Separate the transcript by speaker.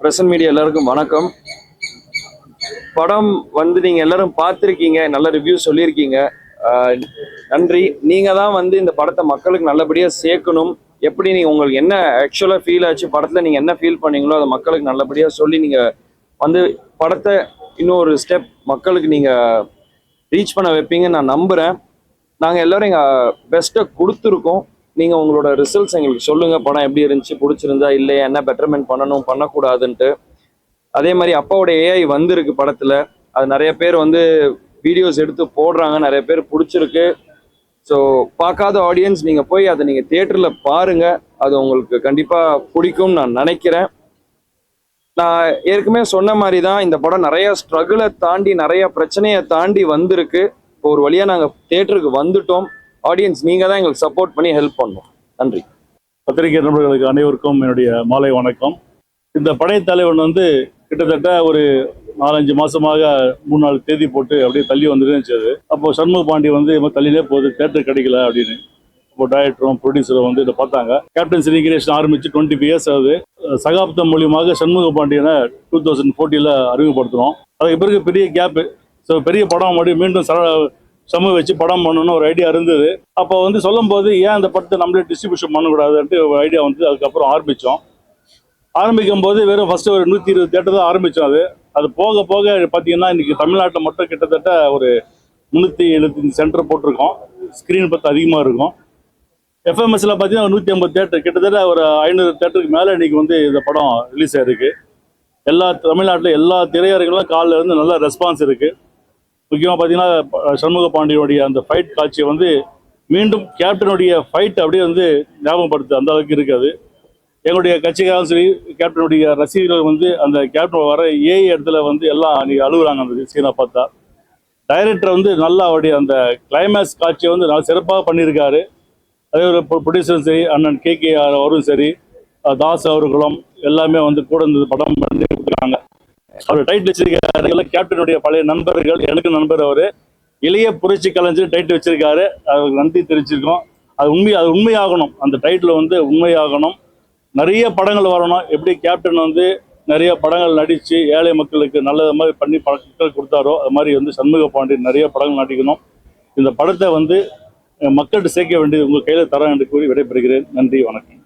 Speaker 1: Present media எல்லாருக்கும் வணக்கம். படம் வந்து நீங்க எல்லாரும் பார்த்துருக்கீங்க நல்ல ரிவ்யூ சொல்லியிருக்கீங்க. நன்றி. நீங்க தான் வந்து இந்த படத்தை மக்களுக்கு நல்லபடியா சேர்க்கணும். எப்படி நீங்க உங்களுக்கு என்ன ஆக்சுவலா ஃபீல் ஆச்சு? படத்துல நீங்க என்ன ஃபீல் பண்ணீங்களோ அதை மக்களுக்கு நல்லபடியா சொல்லி நீங்க வந்து படத்தை இன்னொரு ஸ்டெப் மக்களுக்கு நீங்க ரீச் பண்ண வைப்பீங்கன்னு நான் நம்புறேன். நாங்கள் எல்லோரும் எங்கள் பெஸ்ட்டை கொடுத்துருக்கோம். நீங்கள் உங்களோட ரிசல்ட்ஸ் எங்களுக்கு சொல்லுங்கள் படம் எப்படி இருந்துச்சு பிடிச்சிருந்தா இல்லையா என்ன பெட்டர்மெண்ட் பண்ணணும் பண்ணக்கூடாதுன்ட்டு. அதே மாதிரி அப்பாவோட ஏஐ வந்திருக்கு படத்தில். அது நிறைய பேர் வந்து வீடியோஸ் எடுத்து போடுறாங்க. நிறைய பேர் பிடிச்சிருக்கு. ஸோ பார்க்காத ஆடியன்ஸ் நீங்கள் போய் அதை நீங்கள் தேட்டரில் பாருங்க. அது உங்களுக்கு கண்டிப்பாக பிடிக்கும்னு நான் நினைக்கிறேன். நான் ஏற்கனவே சொன்ன மாதிரி தான் இந்த படம் நிறைய ஸ்ட்ரகிளை தாண்டி நிறைய பிரச்சனையை தாண்டி வந்திருக்கு. இப்போ ஒரு வழியாக நாங்கள் தேட்டருக்கு வந்துட்டோம். ஆடியன்ஸ் நீங்கள் தான் எங்களுக்கு சப்போர்ட் பண்ணி ஹெல்ப் பண்ணணும். நன்றி.
Speaker 2: பத்திரிகை நண்பர்களுக்கு அனைவருக்கும் என்னுடைய மாலை வணக்கம். இந்த படைத்தலைவன் வந்து கிட்டத்தட்ட ஒரு நாலஞ்சு மாசமாக மூணு நாலு தேதி போட்டு அப்படியே தள்ளி வந்துருந்துச்சு அப்போ சண்முக பாண்டி வந்து தள்ளிலே போகுது தேட்டர் கிடைக்கல அப்படின்னு. இப்போ டைரக்டரும் ப்ரொடியூசரும் வந்து இதை பார்த்தாங்க. கேப்டன் சினிகிரேஷன் ஆரம்பிச்சு டுவெண்ட்டி இயர்ஸ் ஆகுது. சகாப்தம் மூலியமாக சண்முக பாண்டியனை டூ தௌசண்ட் ஃபோர்ட்டியில் அறிமுகப்படுத்துகிறோம் அதுக்கு பிறகு பெரிய கேப்பு ஸோ பெரிய படம் மறுபடியும் மீண்டும் சர சமூக வச்சு படம் பண்ணணும்னு ஒரு ஐடியா இருந்தது. அப்போ வந்து சொல்லும்போது ஏன் அந்த படத்தை நம்மளே டிஸ்ட்ரிபியூஷன் பண்ணக்கூடாதுன்ட்டு ஒரு ஐடியா வந்து அதுக்கப்புறம் ஆரம்பித்தோம் ஆரம்பிக்கும் போது வெறும் ஃபஸ்ட்டு ஒரு நூற்றி இருபது தேட்டர் தான் ஆரம்பித்தோம் அது. அது போக போக பார்த்தீங்கன்னா இன்னைக்கு தமிழ்நாட்டில் மட்டும் கிட்டத்தட்ட ஒரு முந்நூற்றி எழுபத்தஞ்சு சென்டர் போட்டிருக்கோம். ஸ்க்ரீன் பார்த்து அதிகமாக இருக்கும். எஃப்எம்எஸ்ல பார்த்தீங்கன்னா நூற்றி ஐம்பது தேட்டர் கிட்டத்தட்ட ஒரு ஐநூறு தேட்டருக்கு மேலே இன்னைக்கு வந்து இந்த படம் ரிலீஸ் ஆயிருக்கு. எல்லா தமிழ்நாட்டில் எல்லா திரையரங்களும் காலில் இருந்து நல்ல ரெஸ்பான்ஸ் இருக்குது முக்கியமாக பார்த்தீங்கன்னா சண்முக பாண்டியனுடைய அந்த ஃபைட் காட்சியை வந்து மீண்டும் கேப்டனுடைய ஃபைட் அப்படியே வந்து ஞாபகப்படுத்து அந்த அளவுக்கு இருக்காது. எங்களுடைய கட்சிக்காரும் சரி கேப்டனுடைய ரசிகர்கள் வந்து அந்த கேப்டன் வர ஏ இடத்துல வந்து எல்லாம் அன்றைக்கி அழுகுறாங்க அந்த சீனை பார்த்தா. டைரக்டர் வந்து நல்லா அவருடைய அந்த கிளைமேக்ஸ் காட்சியை வந்து நல்லா சிறப்பாக பண்ணியிருக்காரு. அதே ஒரு ப்ரொடியூசரும் சரி அண்ணன் கே கே அவரும் சரி தாஸ் அவர்களும் எல்லாமே வந்து கூட இந்த படம் பண்ணி கொடுக்குறாங்க. அவர் டைட் வச்சிருக்காரு. எல்லாம் கேப்டனுடைய பழைய நண்பர்கள் எனக்கு நண்பர் அவர். இளைய புரட்சி கலைஞர் டைட்டில் வச்சிருக்காரு. அவருக்கு நன்றி தெரிவிச்சிருக்கோம். அது உண்மை அது உண்மையாகணும். அந்த டைட்டில் வந்து உண்மையாகணும். நிறைய படங்கள் வரணும். எப்படி கேப்டன் வந்து நிறைய படங்கள் நடித்து ஏழை மக்களுக்கு நல்லது மாதிரி பண்ணி படங்கள் கொடுத்தாரோ அது மாதிரி வந்து சண்முக பாண்டியன் நிறைய படங்கள் நடிக்கணும். இந்த படத்தை வந்து மக்கள்கிட்ட சேர்க்க வேண்டியது உங்கள் கையில் தரேன் என்று கூறி விடைபெறுகிறேன். நன்றி வணக்கம்.